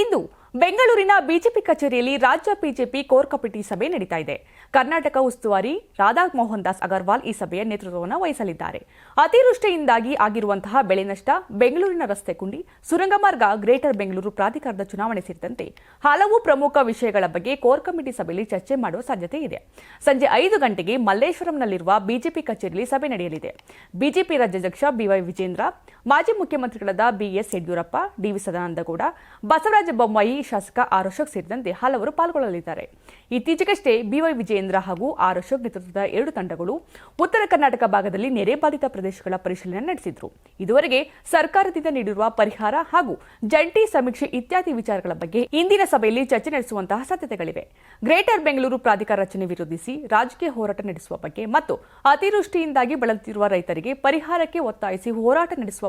ಇಂದು ಬೆಂಗಳೂರಿನ ಬಿಜೆಪಿ ಕಚೇರಿಯಲ್ಲಿ ರಾಜ್ಯ ಬಿಜೆಪಿ ಕೋರ್ ಕಮಿಟಿ ಸಭೆ ನಡೀತಾ ಇದೆ. ಕರ್ನಾಟಕ ಉಸ್ತುವಾರಿ ರಾಧಾ ಮೋಹನ್ ದಾಸ್ ಅಗರ್ವಾಲ್ ಈ ಸಭೆಯ ನೇತೃತ್ವವನ್ನು ವಹಿಸಲಿದ್ದಾರೆ. ಅತಿವೃಷ್ಟಿಯಿಂದಾಗಿ ಆಗಿರುವಂತಹ ಬೆಳೆ ನಷ್ಟ ಬೆಂಗಳೂರಿನ ರಸ್ತೆ ಕುಂಡಿ ಸುರಂಗ ಮಾರ್ಗ ಗ್ರೇಟರ್ ಬೆಂಗಳೂರು ಪ್ರಾಧಿಕಾರದ ಚುನಾವಣೆ ಸೇರಿದಂತೆ ಹಲವು ಪ್ರಮುಖ ವಿಷಯಗಳ ಬಗ್ಗೆ ಕೋರ್ ಕಮಿಟಿ ಸಭೆಯಲ್ಲಿ ಚರ್ಚೆ ಮಾಡುವ ಸಾಧ್ಯತೆ ಇದೆ. ಸಂಜೆ ಐದು ಗಂಟೆಗೆ ಮಲ್ಲೇಶ್ವರಂನಲ್ಲಿರುವ ಬಿಜೆಪಿ ಕಚೇರಿಯಲ್ಲಿ ಸಭೆ ನಡೆಯಲಿದೆ. ಬಿಜೆಪಿ ರಾಜ್ಯಾಧ್ಯಕ್ಷ ಬಿವೈ ವಿಜೇಂದ್ರ ಮಾಜಿ ಮುಖ್ಯಮಂತ್ರಿಗಳಾದ B S Yediyurappa D V Sadananda Gowda, Basavaraj Bommai ಶಾಸಕ ಆರ್ ಅಶೋಕ್ ಸೇರಿದಂತೆ ಹಲವರು ಪಾಲ್ಗೊಳ್ಳಲಿದ್ದಾರೆ. ಇತ್ತೀಚೆಗಷ್ಟೇ ಬಿವೈ ವಿಜಯೇಂದ್ರ ಹಾಗೂ ಆರ್ ಅಶೋಕ್ ನೇತೃತ್ವದ ಎರಡು ತಂಡಗಳು ಉತ್ತರ ಕರ್ನಾಟಕ ಭಾಗದಲ್ಲಿ ನೆರೆ ಬಾಧಿತ ಪ್ರದೇಶಗಳ ಪರಿಶೀಲನೆ ನಡೆಸಿದ್ರು. ಇದುವರೆಗೆ ಸರ್ಕಾರದಿಂದ ನೀಡಿರುವ ಪರಿಹಾರ ಹಾಗೂ ಜಂಟಿ ಸಮೀಕ್ಷೆ ಇತ್ಯಾದಿ ವಿಚಾರಗಳ ಬಗ್ಗೆ ಇಂದಿನ ಸಭೆಯಲ್ಲಿ ಚರ್ಚೆ ನಡೆಸುವಂತಹ ಸಾಧ್ಯತೆಗಳಿವೆ. ಗ್ರೇಟರ್ ಬೆಂಗಳೂರು ಪ್ರಾಧಿಕಾರ ರಚನೆ ವಿರೋಧಿಸಿ ರಾಜಕೀಯ ಹೋರಾಟ ನಡೆಸುವ ಬಗ್ಗೆ ಮತ್ತು ಅತಿವೃಷ್ಟಿಯಿಂದಾಗಿ ಬಳಲುತ್ತಿರುವ ರೈತರಿಗೆ ಪರಿಹಾರಕ್ಕೆ ಒತ್ತಾಯಿಸಿ ಹೋರಾಟ ನಡೆಸುವ